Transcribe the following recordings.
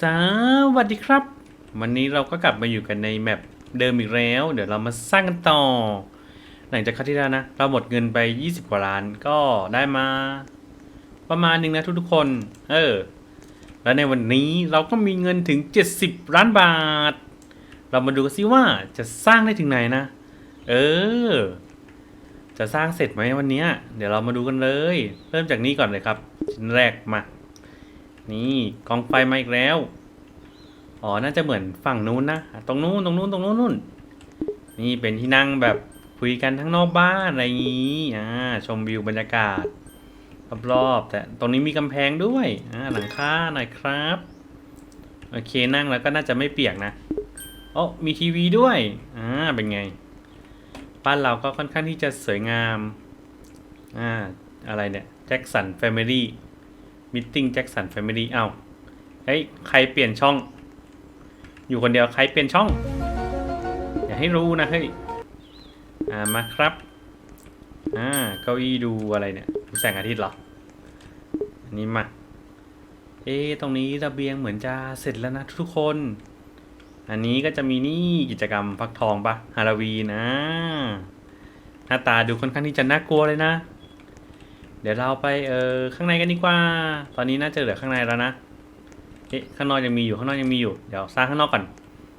สวัสดีครับ วันนี้เราก็กลับมาอยู่กันในแมปเดิมอีกแล้ว เดี๋ยวเรามาสร้างกันต่อ หลังจากคราวที่แล้วนะ เราหมดเงินไป 20 กว่าล้านก็ได้มา ประมาณหนึ่งนะทุกๆคน เออ แล้วในวันนี้เราก็มีเงินถึง 70 ล้านบาท เรามาดูกันซิว่าจะสร้างได้ถึงไหนนะ เออ จะสร้างเสร็จไหมวันนี้ เดี๋ยวเรามาดูกันเลย เริ่มจากนี้ก่อนเลยครับ ชิ้นแรกมา นี่กองไฟมาอีกแล้ว อ๋อ น่าจะเหมือนฝั่งนู้นนะ ตรงนู้น ตรงนู้น ตรงนู้นนู่น นี่เป็นที่นั่งแบบคุยกันทั้งนอกบ้านอะไรอย่างนี้ อ่า ชมวิวบรรยากาศรอบๆแต่ตรงนี้มีกำแพงด้วย อ่า หลังคาหน่อยครับ โอเค นั่งแล้วก็น่าจะไม่เปียกนะโอ้มีทีวีด้วย อ่า เป็นไง บ้านเราก็ค่อนข้างที่จะสวยงาม อ่า อะไรเนี่ย แจ็คสันแฟมิลี่ มิทติ้งแจ็คสันแฟมิลี่เอ้าเฮ้ย ใครเปลี่ยนช่อง อยู่คนเดียวใครเปลี่ยนช่อง อย่าให้รู้นะเฮ้ย อ่ามาครับ อ่าเก้าอี้ดูอะไรเนี่ยดูแสงอาทิตย์เหรอ อันนี้มา เอ๊ตรงนี้ระเบียงเหมือนจะเสร็จแล้วนะทุกคน อันนี้ก็จะมีนี่กิจกรรมฟักทองปะฮาโลวีนนะ หน้าตาดูค่อนข้างที่จะน่ากลัวเลยนะ เดี๋ยวเราไปเออข้างในกันดีกว่า ตอนนี้น่าจะเหลือข้างในแล้วนะเอ๊ะข้างนอกยังมีอยู่ข้างนอกยังมีอยู่ เดี๋ยวสร้างข้างนอกก่อน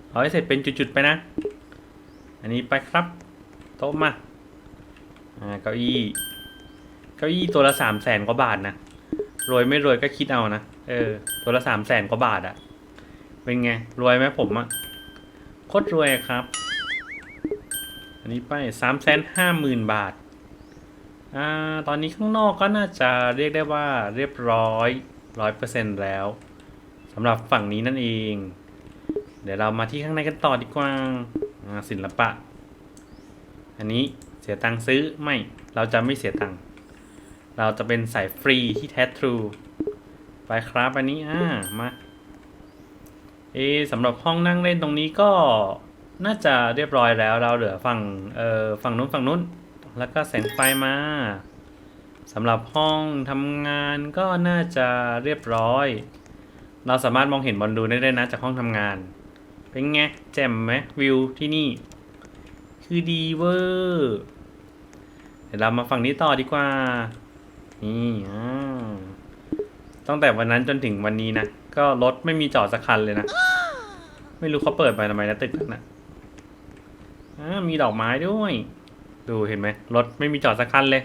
เอาให้เสร็จเป็นจุดๆไปนะ อันนี้ไปครับ โต๊ะมาอ่าเก้าอี้ เก้าอี้ตัวละสามแสนกว่าบาทนะ รวยไม่รวยก็คิดเอานะ เออ ตัวละสามแสนกว่าบาทอะเป็นไง รวยไหมผมอะโคตรรวยครับ อันนี้ไปสามแสนห้าหมื่นบาท อ่าตอนนี้ข้างนอกก็น่าจะเรียกได้ว่าเรียบร้อยร้อยเปอร์เซ็นแล้วสำหรับฝั่งนี้นั่นเอง เดี๋ยวเรามาที่ข้างในกันต่อดีกว่าศิลปะ อันนี้เสียตังค์ซื้อไม่เราจะไม่เสียตังค์เราจะเป็นสายฟรีที่แท้ทรูไปครับอันนี้อ่ามาเอสำหรับห้องนั่งเล่นตรงนี้ก็น่าจะเรียบร้อยแล้วเราเหลือฝั่งเอ่อฝั่งนู้นฝั่งนู้น แล้วก็แสงไฟมาสำหรับห้องทำงานก็น่าจะเรียบร้อย เราสามารถมองเห็นบอลดูได้เลยนะจากห้องทำงาน เป็นไงแจ่มไหมวิวที่นี่ คือดีเวอร์เดี๋ยวเรามาฝั่งนี้ต่อดีกว่า นี่อ่าตั้งแต่วันนั้นจนถึงวันนี้นะ ก็รถไม่มีจอดสักคันเลยนะ ไม่รู้เขาเปิดไปทำไมนะตึกนั้นนะอ่ามีดอกไม้ด้วย ดูเห็นไหมรถไม่มีจอดสักคันเลย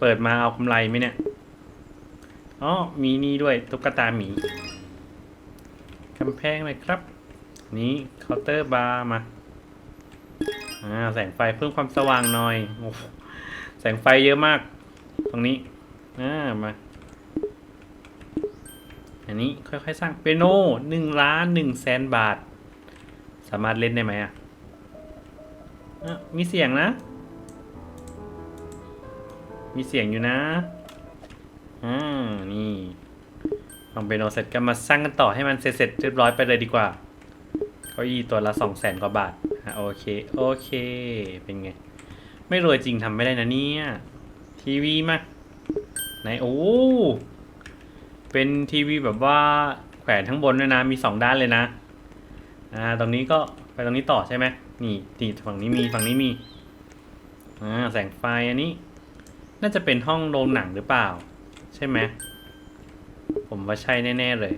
เปิดมาเอากำไรไหมเนี่ยอ๋อมีนี่ด้วยตุ๊กตาหมีกำแพงเลยครับ นี้เคาน์เตอร์บาร์มาอ่าแสงไฟเพิ่มความสว่างหน่อยโอ้แสงไฟเยอะมาก ตรงนี้อ่ามาอันนี้ค่อยๆสร้างเปียโนหนึ่งล้านหนึ่งแสนบาท สามารถเล่นได้ไหมอะ อะมีเสียงนะ มีเสียงอยู่นะอ่านี่ฟังเปียโนเสร็จก็มาสร้างกันต่อให้มันเสร็จเรียบร้อยไปเลยดีกว่าเก้าอี้ตัวละสองแสนกว่าบาทอะโอเค โอเค เป็นไง ไม่รวยจริงทำไม่ได้นะเนี่ย ทีวีมาไหนโอ้เป็นทีวีแบบว่าแขวนทั้งบนด้วยนะ มีสองด้านเลยนะ อ่า ตรงนี้ก็ไปตรงนี้ต่อใช่ไหม นี่นี่ฝั่งนี้มีฝั่งนี้มีอ่าแสงไฟอันนี้ น่าจะเป็นห้องโรงหนังหรือเปล่า ใช่ไหมผมว่าใช่แน่ ๆ เลย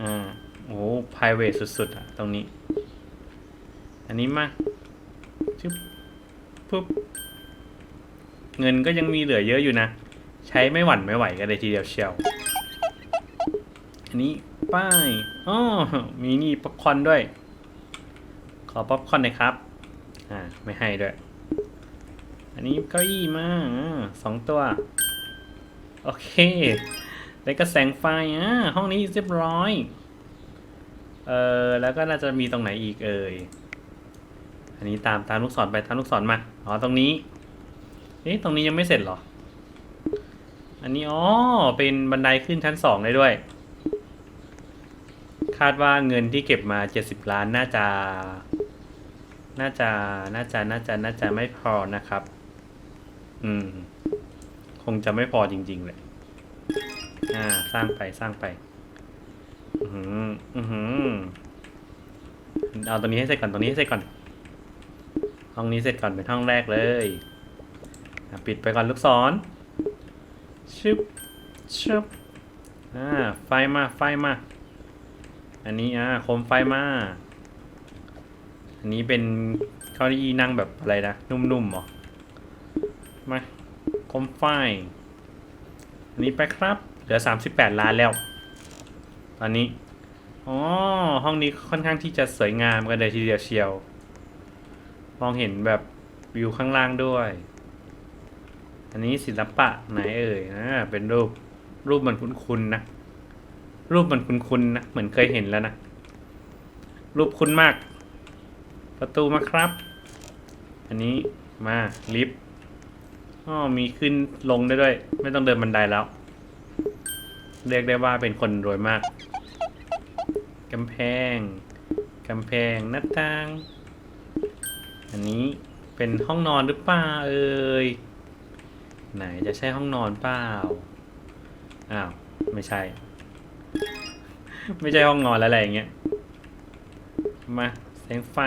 อ่า โอ้ p r i v a t สุด ๆอะตรงนี้ อันนี้มาชึบปุ๊บ เงินก็ยังมีเหลือเยอะอยู่นะ ใช้ไม่หวั่นไม่ไหวกันเลยทีเดียวเชียว อันนี้ป้ายอ๋อมีนี่ป๊อปคอนด้วย อป๊อปคอร์นหน่อยครับ อ่า ไม่ให้ด้วย อันนี้เก้าอี้มาสองตัว โอเค แล้วก็แสงไฟอ่าห้องนี้เรียบร้อย เออแล้วก็น่าจะมีตรงไหนอีกเอ่ย อันนี้ตามตามลูกศรไปตามลูกศรมา อ๋อ ตรงนี้ เอ๊ะ ตรงนี้ยังไม่เสร็จเหรอ อันนี้ อ๋อ เป็นบันไดขึ้นชั้นสองได้ด้วยคาดว่าเงินที่เก็บมาเจ็ดสิบล้านน่าจะ น่าจะน่าจะน่าจะน่าจะไม่พอนะครับ อืม คงจะไม่พอจริงๆเลยอ่า สร้างไปสร้างไป อือหือ อือหือเอาตัวนี้ให้เสร็จก่อนตัวนี้ให้เสร็จก่อน ห้องนี้เสร็จก่อนเป็นห้องแรกเลยปิดไปก่อนลูกศรชึบชึบอ่าไฟมาไฟมา อันนี้อ่าโคมไฟมา อันนี้เป็นเก้าอี้นั่งแบบอะไรนะ นุ่มๆหรอมาคมไฟอันนี้ไปครับ เหลือ38ล้านแล้ว ตอนนี้ อ๋อ ห้องนี้ค่อนข้างที่จะสวยงามกันเลยทีเดียวเชียว มองเห็นแบบวิวข้างล่างด้วย อันนี้ศิลปะไหนเอ่ยอ่าเป็นรูปรูปมันคุ้นๆนะ รูปมันคุ้นๆนะ เหมือนเคยเห็นแล้วนะ รูปคุ้นมาก ประตูมาครับ อันนี้มาลิฟต์อ๋อมีขึ้นลงได้ด้วย ไม่ต้องเดินบันไดแล้ว เรียกได้ว่าเป็นคนรวยมากกำแพงกำแพงหน้าต่าง อันนี้เป็นห้องนอนหรือเปล่าเอ่ยไหนจะใช่ห้องนอนเปล่าอ้าวไม่ใช่ ไม่ใช่ห้องนอนแล้วอะไรอย่างเงี้ยมา แสงไฟ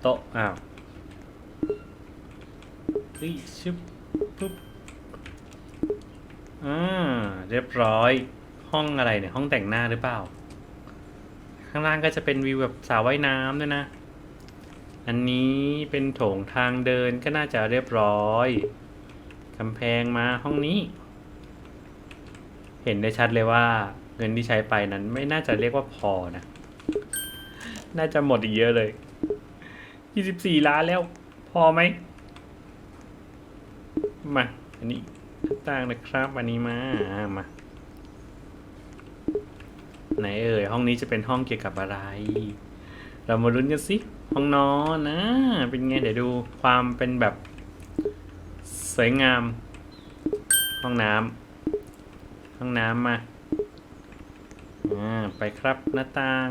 โต๊ะ อ้าวเฮ้ยชึบปุ๊บอ่าเรียบร้อย ห้องอะไรเนี่ย ห้องแต่งหน้าหรือเปล่า ข้างล่างก็จะเป็นวิวแบบสระว่ายน้ำด้วยนะ อันนี้เป็นโถงทางเดินก็น่าจะเรียบร้อยกำแพงมาห้องนี้ เห็นได้ชัดเลยว่าเงินที่ใช้ไปนั้นไม่น่าจะเรียกว่าพอนะ น่าจะหมดอีกเยอะเลย24ล้านแล้ว พอไหม มา อันนี้ต่างนะครับอันนี้มาอ่ามา ไหนเอ่ย ห้องนี้จะเป็นห้องเกี่ยวกับอะไร เรามาลุ้นกันสิ ห้องนอนนะ เป็นไง เดี๋ยวดูความเป็นแบบ สวยงาม ห้องน้ำห้องน้ำมา อ่า ไปครับหน้าต่าง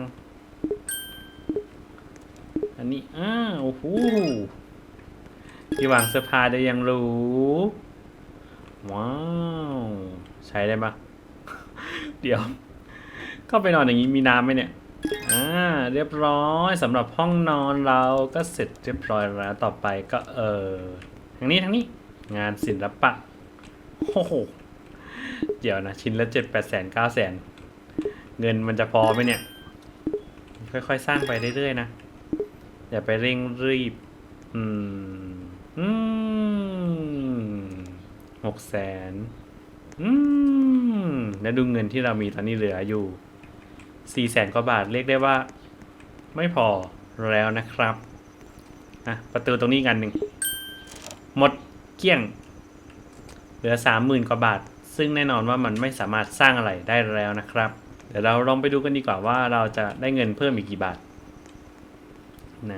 อันนี้ อ้าโอ้โหที่วางเสื้อผ้าได้ยังรู้ ว้าว ใช้ได้ปะเดี๋ยวก็ไปนอนอย่างนี้มีน้ำไหมเนี่ย อ่า เรียบร้อยสำหรับห้องนอนเราก็เสร็จเรียบร้อยแล้วต่อไปก็เออทางนี้ทางนี้ งานศิลปะโอ้โหเดี๋ยวนะชิ้นละเจ็ดแปดแสนเก้าแสน เงินมันจะพอไหมเนี่ย ค่อยๆ สร้างไปเรื่อยๆนะ อย่าไปเร่งรีบ อืม อืมหกแสนอืม แล้วดูเงินที่เรามีตอนนี้เหลืออยู่สี่แสนกว่าบาทเรียกได้ว่า ไม่พอแล้วนะครับอะประตูตรงนี้กันหนึ่ง หมดเกลี้ยง เหลือสามหมื่นกว่าบาท ซึ่งแน่นอนว่ามันไม่สามารถสร้างอะไรได้แล้วนะครับ เดี๋ยวเราลองไปดูกันดีกว่าว่าเราจะได้เงินเพิ่มอีกกี่บาท ไหน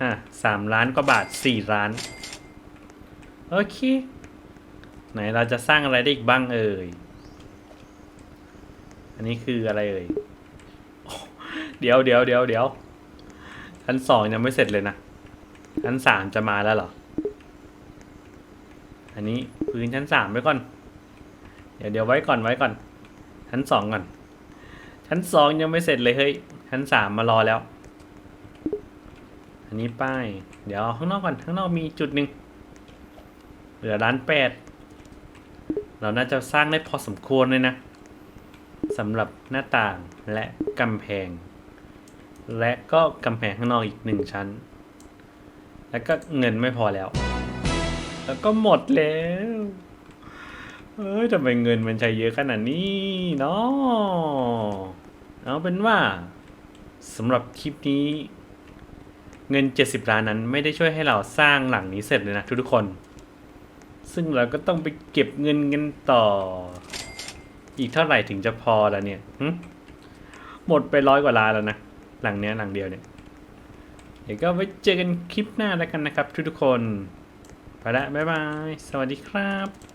อะสามล้านกว่าบาทสี่ล้าน โอเค ไหนเราจะสร้างอะไรได้อีกบ้างเอ่ย อันนี้คืออะไรเอ่ยโอ้เดี๋ยวเดี๋ยวเดี๋ยวเดี๋ยวชั้นสองยังไม่เสร็จเลยนะชั้นสามจะมาแล้วเหรอ อันนี้พื้นชั้นสามไว้ก่อน เดี๋ยวเดี๋ยวไว้ก่อนไว้ก่อน ชั้นสองก่อน ชั้นสองยังไม่เสร็จเลยเฮ้ย ชั้นสามมารอแล้ว อันนี้ป้าย เดี๋ยวเอาข้างนอกก่อน ข้างนอกมีจุดหนึ่งเหลือล้านแปด เราน่าจะสร้างได้พอสมควรเลยนะสำหรับหน้าต่างและกำแพง และก็กำแพงข้างนอกอีกหนึ่งชั้น แล้วก็เงินไม่พอแล้ว แล้วก็หมดแล้วเอ้ยทำไมเงินมันใช้เยอะขนาดนี้เนาะเอาเป็นว่าสำหรับคลิปนี้ เงิน 70 ล้านนั้นไม่ได้ช่วยให้เราสร้างหลังนี้เสร็จเลยนะทุกๆคน ซึ่งเราก็ต้องไปเก็บเงินกันต่อ อีกเท่าไหร่ถึงจะพอแล้วเนี่ยหึหมดไปร้อยกว่าล้านแล้วนะ หลังเนี้ยหลังเดียวเนี่ย เดี๋ยวก็ไว้เจอกันคลิปหน้าแล้วกันนะครับ ทุกๆคน ไปละบ๊ายบาย สวัสดีครับ